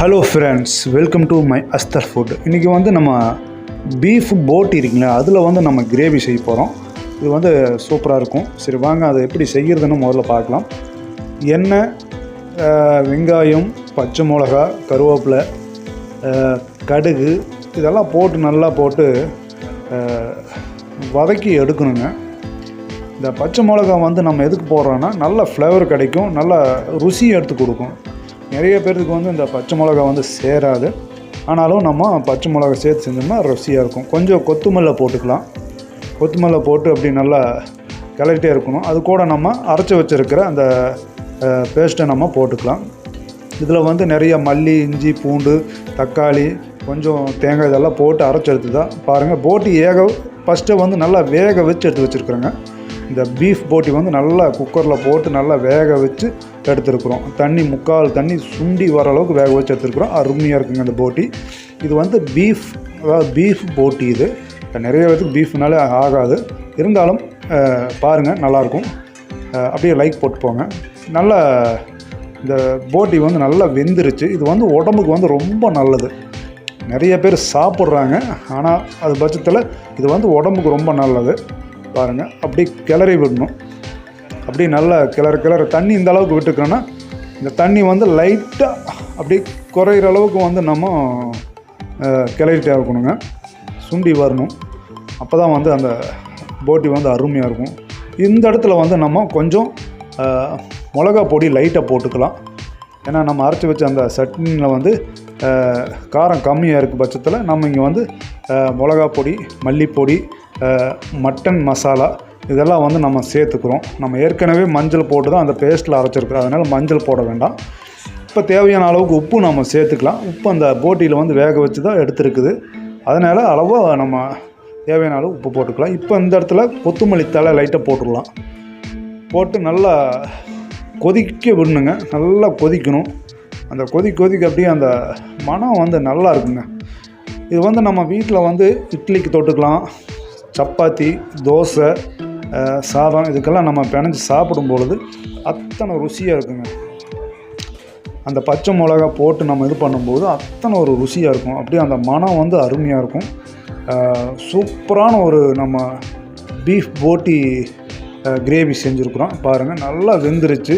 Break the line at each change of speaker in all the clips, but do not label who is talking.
Hello friends welcome to my அஸ்தர் food இன்றைக்கி வந்து நம்ம பீஃப் போட் இருக்குங்களா அதில் வந்து நம்ம கிரேவி செய்ய போகிறோம் இது வந்து சூப்பராக இருக்கும். சரி வாங்க அதை எப்படி செய்கிறதுன்னு முதல்ல பார்க்கலாம். எண்ணெய் வெங்காயம் பச்சை மிளகா கருவேப்பிலை கடுகு இதெல்லாம் போட்டு நல்லா போட்டு வதக்கி எடுக்கணுங்க. இந்த பச்சை மிளகா வந்து நம்ம எதுக்கு போடுறோன்னா நல்ல ஃப்ளேவர் கிடைக்கும் நல்லா ருசி எடுத்து கொடுக்கும். நிறைய பேருக்கு வந்து இந்த பச்சை மிளகா வந்து சேராது. ஆனாலும் நம்ம பச்சை மிளகா சேர்த்து செஞ்சோம்னா ருசியாக இருக்கும். கொஞ்சம் கொத்தமல்லியை போட்டுக்கலாம். கொத்தமல்லியை போட்டு அப்படி நல்லா கிளறிட்டே இருக்கணும். அது கூட நம்ம அரைச்சி வச்சுருக்கிற அந்த பேஸ்ட்டை நம்ம போட்டுக்கலாம். இதில் வந்து நிறைய மல்லி இஞ்சி பூண்டு தக்காளி கொஞ்சம் தேங்காய் இதெல்லாம் போட்டு அரைச்சி எடுத்து தான் பாருங்கள் போட்டி ஏக ஃபஸ்ட்டு வந்து நல்லா வேக வச்சு எடுத்து வச்சுருக்குறேங்க. இந்த பீஃப் போட்டி வந்து நல்லா குக்கரில் போட்டு நல்லா வேக வச்சு எடுத்துருக்குறோம். தண்ணி முக்கால் தண்ணி சுண்டி வர அளவுக்கு வேக வச்சு எடுத்துருக்குறோம். அருமையாக இருக்குங்க இந்த போட்டி. இது வந்து பீஃப் அதாவது பீஃப் போட்டி இது. நிறைய பேருக்கு பீஃப்னாலே ஆகாது. இருந்தாலும் பாருங்கள் நல்லாயிருக்கும். அப்படியே லைக் போட்டு போங்க. நல்லா இந்த போட்டி வந்து நல்லா வெந்துருச்சு. இது வந்து உடம்புக்கு வந்து ரொம்ப நல்லது. நிறைய பேர் சாப்பிட்றாங்க. ஆனால் அது பட்சத்தில் இது வந்து உடம்புக்கு ரொம்ப நல்லது. பாருங்கள் அப்படி கிளறி விடணும். அப்படி நல்லா கிளற கிளற தண்ணி இந்த அளவுக்கு விட்டுக்கிறோன்னா இந்த தண்ணி வந்து லைட்டாக அப்படி குறையிற அளவுக்கு வந்து நம்ம கிளறிட்டே இருக்கணுங்க. சுண்டி வரணும். அப்போ தான் வந்து அந்த போட்டி வந்து அருமையாக இருக்கும். இந்த இடத்துல வந்து நம்ம கொஞ்சம் மிளகா பொடி லைட்டாக போட்டுக்கலாம். ஏன்னா நம்ம அரைச்சி வச்ச அந்த சட்னியில் வந்து காரம் கம்மியாக இருக்க பட்சத்தில் நம்ம இங்கே வந்து மிளகா பொடி மல்லிப்பொடி மட்டன் மசாலா இதெல்லாம் வந்து நம்ம சேர்த்துக்கிறோம். நம்ம ஏற்கனவே மஞ்சள் போட்டு தான் அந்த பேஸ்ட்டில் அரைச்சிருக்கிறோம். அதனால் மஞ்சள் போட வேண்டாம். இப்போ தேவையான அளவுக்கு உப்பு நம்ம சேர்த்துக்கலாம். உப்பு அந்த போட்டியில் வந்து வேக வச்சு தான் எடுத்துருக்குது. அதனால் அளவாக நம்ம தேவையான அளவு உப்பு போட்டுக்கலாம். இப்போ இந்த இடத்துல கொத்தமல்லி தலை லைட்டாக போட்டுடலாம். போட்டு நல்லா கொதிக்க விடணுங்க. நல்லா கொதிக்கணும். அந்த கொதி கொதிக்க அப்படியே அந்த மனம் வந்து நல்லா இருக்குங்க. இது வந்து நம்ம வீட்டில் வந்து இட்லிக்கு தொட்டுக்கலாம். சப்பாத்தி தோசை சாதம் இதுக்கெல்லாம் நம்ம பிணைஞ்சு சாப்பிடும் பொழுது அத்தனை ருசியாக இருக்குங்க. அந்த பச்சை மிளகா போட்டு நம்ம இது பண்ணும்போது அத்தனை ஒரு ருசியாக இருக்கும். அப்படியே அந்த மனம் வந்து அருமையாக இருக்கும். சூப்பரான ஒரு நம்ம பீஃப் போட்டி கிரேவி செஞ்சுருக்குறோம். பாருங்கள் நல்லா வெந்துருச்சு.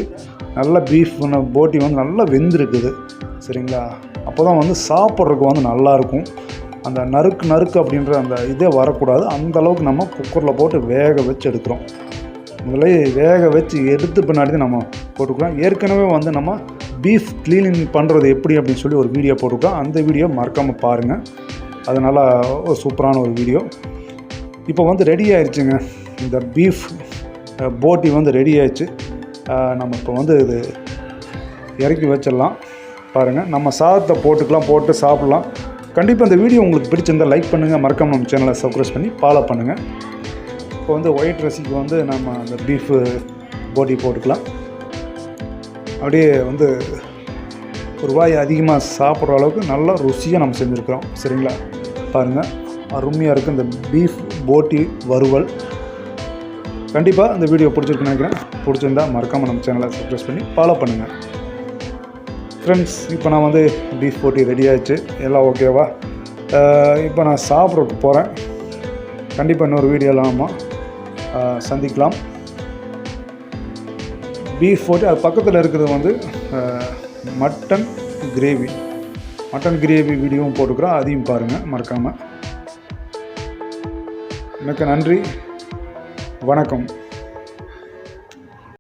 நல்லா பீஃப் போட்டி வந்து நல்லா வெந்திருக்குது. சரிங்களா? அப்போ தான் வந்து சாப்பிட்றதுக்கு வந்து நல்லாயிருக்கும் அந்த நறுக்கு நறுக்கு அப்படின்ற அந்த இதே வரக்கூடாது. அந்த அளவுக்கு நம்ம குக்கரில் போட்டு வேக வச்சு எடுக்கிறோம். முதல்ல வேக வச்சு எடுத்து பின்னாடி தான் நம்ம போட்டுக்கிறோம். ஏற்கனவே வந்து நம்ம பீஃப் க்ளீனிங் பண்ணுறது எப்படி அப்படின்னு சொல்லி ஒரு வீடியோ போட்டிருக்கோம். அந்த வீடியோ மறக்காமல் பாருங்கள் அது நல்லா ஒரு சூப்பரான ஒரு வீடியோ இப்போ வந்து ரெடி ஆயிடுச்சுங்க இந்த பீஃப் போட்டி வந்து ரெடி ஆயிடுச்சு. நம்ம இப்போ வந்து இது இறக்கி வச்சிடலாம். பாருங்கள் நம்ம சாதத்தை போட்டுக்கலாம் போட்டு சாப்பிட்லாம். கண்டிப்பாக இந்த வீடியோ உங்களுக்கு பிடிச்சிருந்தா லைக் பண்ணுங்கள் மறக்காமல் நம்ம சேனலை சப்ஸ்கிரைப் பண்ணி ஃபாலோ பண்ணுங்கள் இப்போ வந்து ஒயிட் ரைஸுக்கு வந்து நம்ம அந்த பீஃபு போட்டி போட்டுக்கலாம். அப்படியே வந்து ஒரு வாய் அதிகமாக சாப்பிட்ற அளவுக்கு நல்லா ருசியாக நம்ம செஞ்சுருக்குறோம். சரிங்களா? பாருங்கள் அருமையாக இருக்குது இந்த பீஃப் போட்டி வறுவல். கண்டிப்பாக இந்த வீடியோ பிடிச்சிருக்குன்னு நினைக்கிறேன். பிடிச்சிருந்தா மறக்காமல் நம்ம சேனலை சப்ஸ்கிரைப் பண்ணி ஃபாலோ பண்ணுங்கள் ஃப்ரெண்ட்ஸ் இப்போ நான் வந்து பீஃப் போட்டி ரெடி ஆகிடுச்சு எல்லாம் ஓகேவா இப்போ நான் சாப்பிட்றதுக்கு போகிறேன் கண்டிப்பாக இன்னொரு வீடியோலாம் நம்ம சந்திக்கலாம். பீஃப் போட்டு அது பக்கத்தில் இருக்கிறது வந்து மட்டன் கிரேவி மட்டன் கிரேவி வீடியோவும் போட்டுக்கிறோம். அதையும் பாருங்கள் மறக்காமல் மிக்க நன்றி. வணக்கம்.